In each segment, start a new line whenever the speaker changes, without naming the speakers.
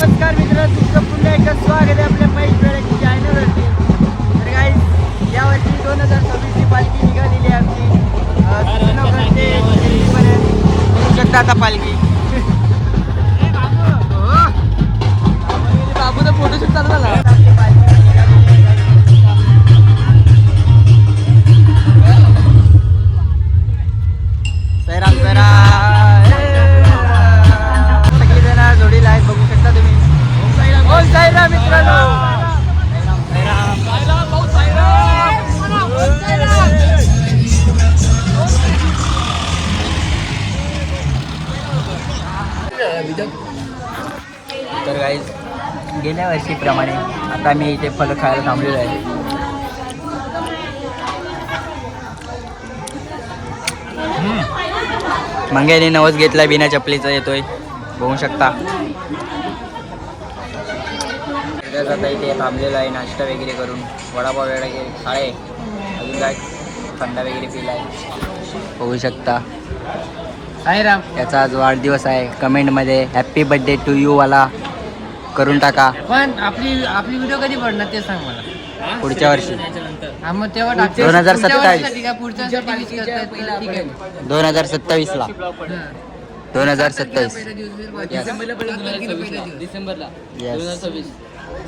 नमस्कार मित्र तुमचं पुन्हा एकदा स्वागत आहे आपल्या महेश बेळकी चॅनलवरती. तर काही यावर्षी दोन हजार सव्वीसची पालखी निघालेली आहे आमची. अं, ते बघू शकता आता पालखी. बाबूचा फोटोशूट चालू झाला आपली पालखी सैराम आता मी इथे फलं खायला थांबलेलो आहे. मंग्याने नवस घेतलाय बिना चपलीचा येतोय. बघू शकता. आता इथे थांबलेलो आहे नाश्ता वगैरे करून. वडापाव वगैरे खाळे अजून काय? थंडा वगैरे पिलाय. बघू शकता.
साईराम
याचा आज वाढदिवस आहे. कमेंटमध्ये हॅप्पी बर्थडे टू यू वाला करून टाका.
पण आपली आपली व्हिडिओ कधी पडणार ते सांग मला.
पुढच्या वर्षी.
हा मग तेव्हा टाकते
2027.
पुढच्या वर्षीसाठी का पुढच्या वर्षी वीस करतायत तर ठीक आहे.
दोन हजार सत्तावीसला
हा.
दोन हजार सत्तावीस.
पहिला दिवस
Yes.
डिसेंबरला. डिसेंबरला.
Yes.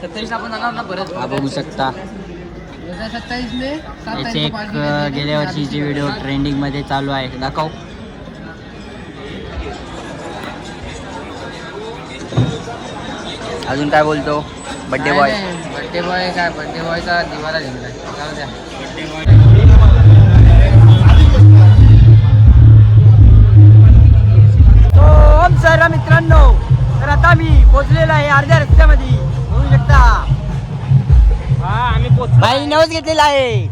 सत्तावीस आपण जाणार ना परत?
हा बघू शकता.
दोन हजार सत्तावीस मे सात
याचे
तारीख
एक अ. गेल्या वर्षीची व्हिडिओ ट्रेंडिंगमध्ये चालू आहे. दाखव. अजून काय बोलतो? बड्डे बॉय
बर्थडे बॉय काय बर्थडे बॉयचा दिवाला जिंकलाय जाऊ द्या.
तो ओम सर मित्रांनो तर आता मी पोचलेलो आहे अर्ध्या रस्त्यामध्ये. बघू शकता. भाई नवस घेतलेला आहे.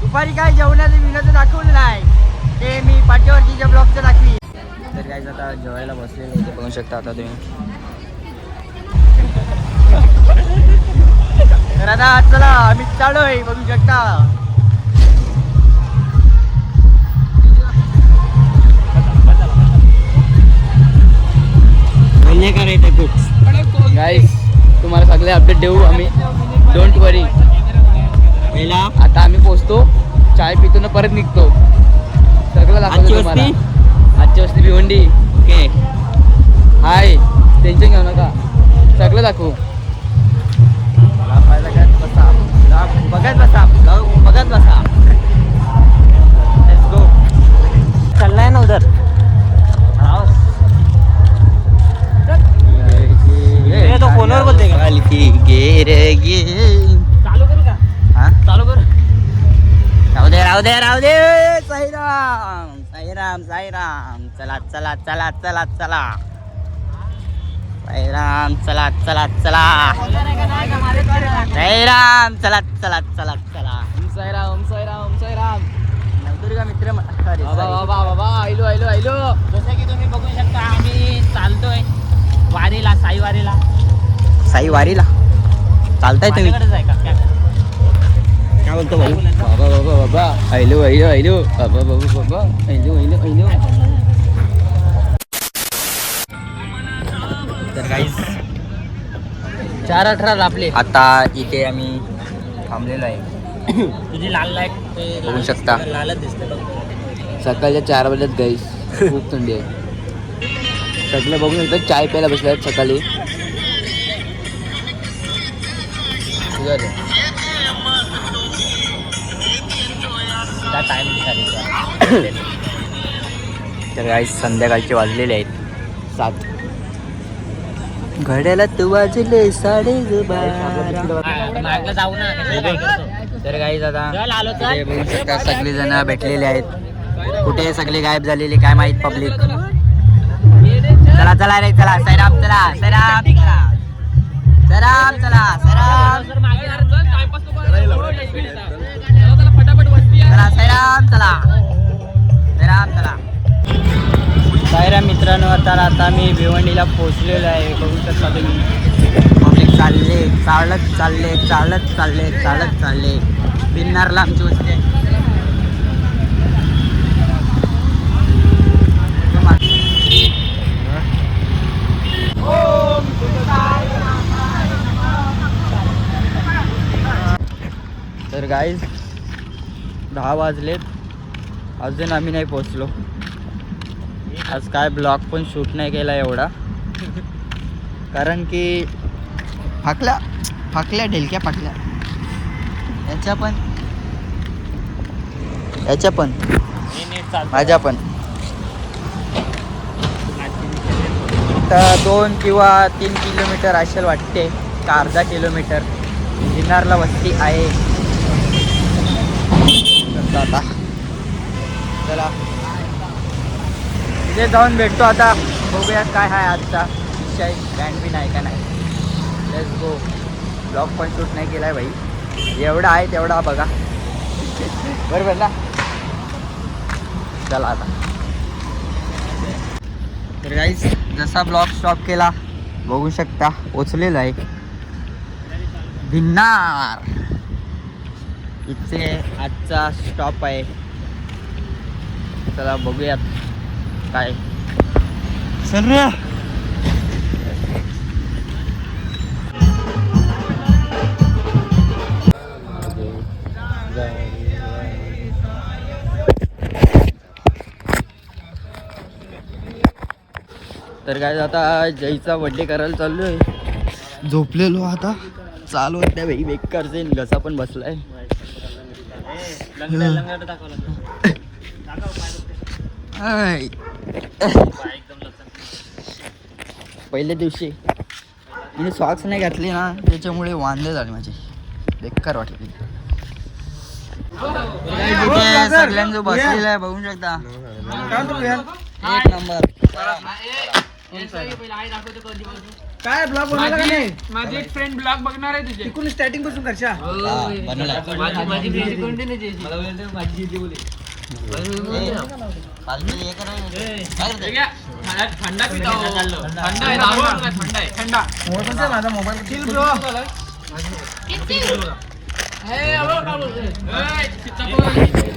दुपारी काय जेवणाचं विनोद दाखवलं नाही. ते मी पाठीवरतीच्या ब्लॉगचं दाखवी तर काय आता जेवायला बसलेलं आहे. ते बघू शकता आता तुम्ही. तर आता चला आम्ही चालू बघू शकता.
गाईस तुम्हाला सगळे अपडेट देऊ आम्ही. डोंट वरी आता आम्ही पोचतो चाय पितो ना परत निघतो. सगळं दाखवतो तुम्हाला? आजची वस्ती भिवंडी.
ओके.
हाय. टेन्शन घेऊ नका. सगळं दाखवू.
बघत बसा. बघत बसा. लेट्स गो चाललाय ना तो फोनवर बोलते का? गे रे गे.
चालू करू का?
हा?
चालू करू.
राहू दे राहू दे राहू दे. साईराम. साईराम साईराम चला चला चला चला चला. साईराम चला चला चला. साईराम चला चला चला चला.
साईराम ओम साईराम ओम साईराम
नवदुर्गा मित्र
आयलो आयलो आयलो.
जसं की तुम्ही बघू शकता आम्ही चालतोय वारीला साई वारीला
साई वारीला चालताय तुम्ही?
आहे का? काय?
काय बोलतो
काय
भाऊ.
बोलायचं?
बाबा बाबा बाबा. आयलो आयलो आयलो. बाबा बाबा बाबा. आयलो आयलो आयलो.
तर काहीच
चार अठरा लापले
आता इथे आम्ही थांबलेलो आहे.
तुझी लाल लाइट
बघू
लाल-
शकता.
लालच दिसते
सकाळच्या चार वाजल्यात गाईस खूप थंडी आहे. सगळे बघून येतात चाय प्यायला बसले आहेत सकाळी.
टाइम
तर काही संध्याकाळचे वाजलेले आहेत. सात. घड्याला तू वाजले साडे
जाऊ ना?
तर काही बघू शकता सगळे जण भेटलेले आहेत. कुठे सगळे गायब झालेले काय माहीत पब्लिक चला चला रे चला सैराम चला सैराम चला. सैराम चला सैराम. चला सैराम चला. सैराम चला. सायराम मित्रांनो आता आता मी भिवंडीला पोहोचलेलो आहे. बघू शकता तुम्ही. पब्लिक चालले चालत चालले चालत चालले चालत चालले. बिन्नारला आमची वस्ती तर गाईज दहा वाजलेत. अजून आम्ही नाही पोचलो आज काय ब्लॉग पण शूट नाही केला एवढा. कारण की फाकल्या फाकल्या ढेलक्या फाकल्या. याच्या पण. याच्या पण. माझ्या पण. तर दोन किंवा तीन किलोमीटर असेल वाटते. का अर्धा किलोमीटर. गिनारला वस्ती आहे. आता. चला. तिथे जाऊन भेटतो आता. बघूया काय आहे आजचा विषय. बँड बी आहे का नाही? लेट्स गो ब्लॉग पण शूट नाही केला आहे भाई. एवढा आहे तेवढा बघा. बरोबर ना? चला आता. तर गाईज जसा ब्लॉग स्टॉप केला बघू शकता पोचलेला आहे भिन्नार. इथे आजचा स्टॉप आहे. चला बघूयात काय. चल रे तर काय आता जयचा बड्डे करायला चाललोय. झोपलेलो आता. चालू नाही भाई बेकार जाईन घसा पण बसलाय. पहिल्या दिवशी मी सॉक्स नाही घातले ना त्याच्यामुळे वांदे झाले माझे. बेकार वाटले तिथे सगळ्यांचं बसलेलं आहे बघू शकता. एक नंबर.
काय ब्लॉग बनवला का नाही?
माझी एक फ्रेंड ब्लॉग बघणार आहे तुझे.
इकडून स्टार्टिंगपासून करशा
हा, बनवला.
माझी माझी friend कोणती नाही त्याची. मला बोलते माझी जिद्दी बोले
ए, पाच मिनिट हे करा. काय करताय?
मला थंडा पिता हो. थंडा आहे दारू नाही, थंडा आहे. थंडा.
मोबाईल पण माझा मोबाईल
चिल ब्रो हे अबो का बोलतोय ए, चित्ता बोल.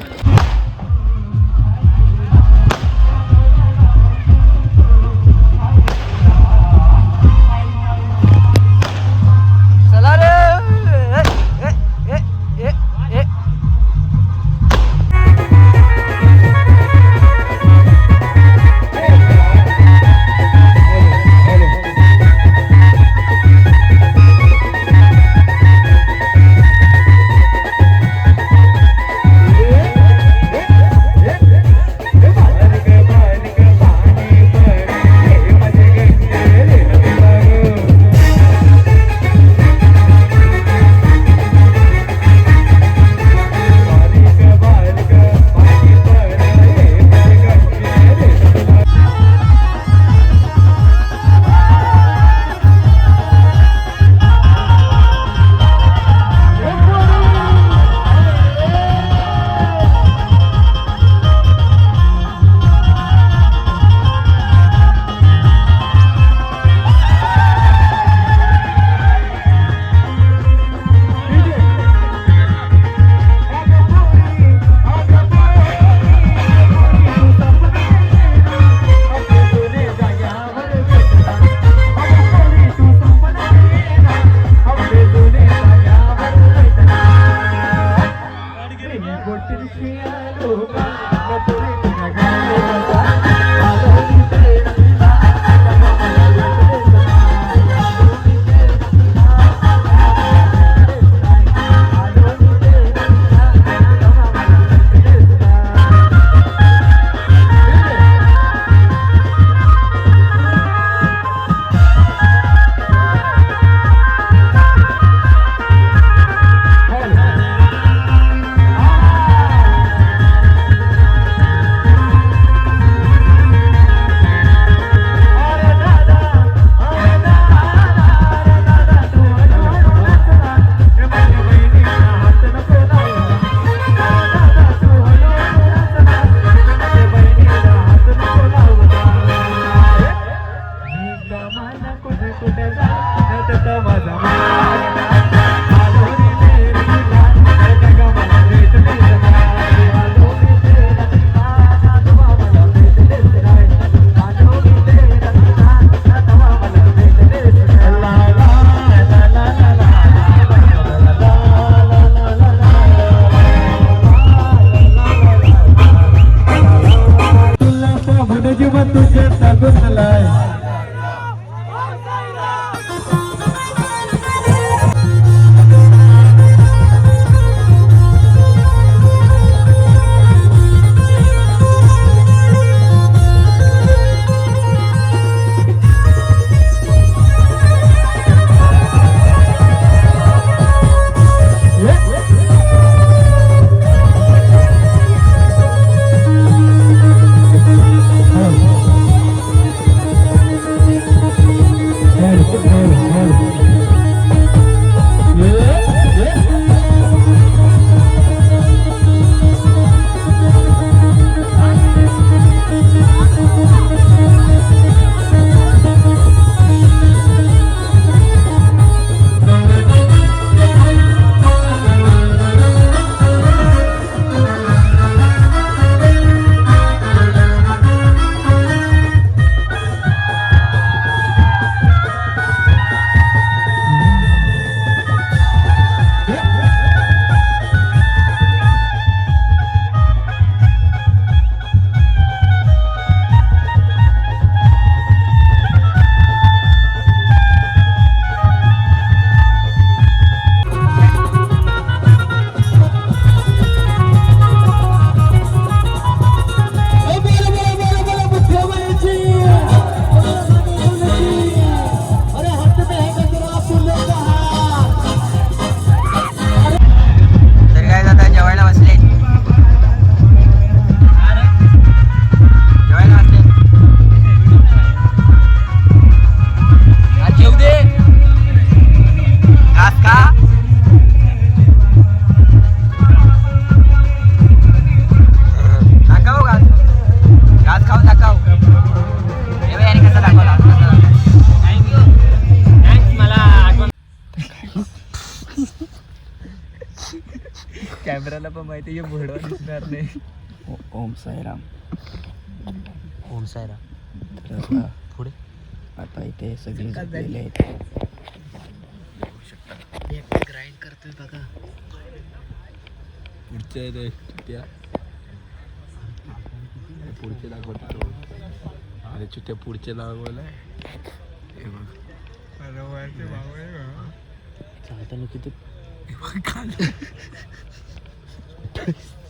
माझा. पण माहिती आहे भोडवा दिसणार नाही. ओम साईराम.
ओम साईराम.
तर आता
पुढे?
आता इथे सगळे जमलेले आहेत.
ग्राइंड करतोय बघा.
पुढचे ते त्या. पुढचे दाखवतो अरे चुट्या पुढचे दाखवलाय हे बघ.
चालताना किती? toothpaste.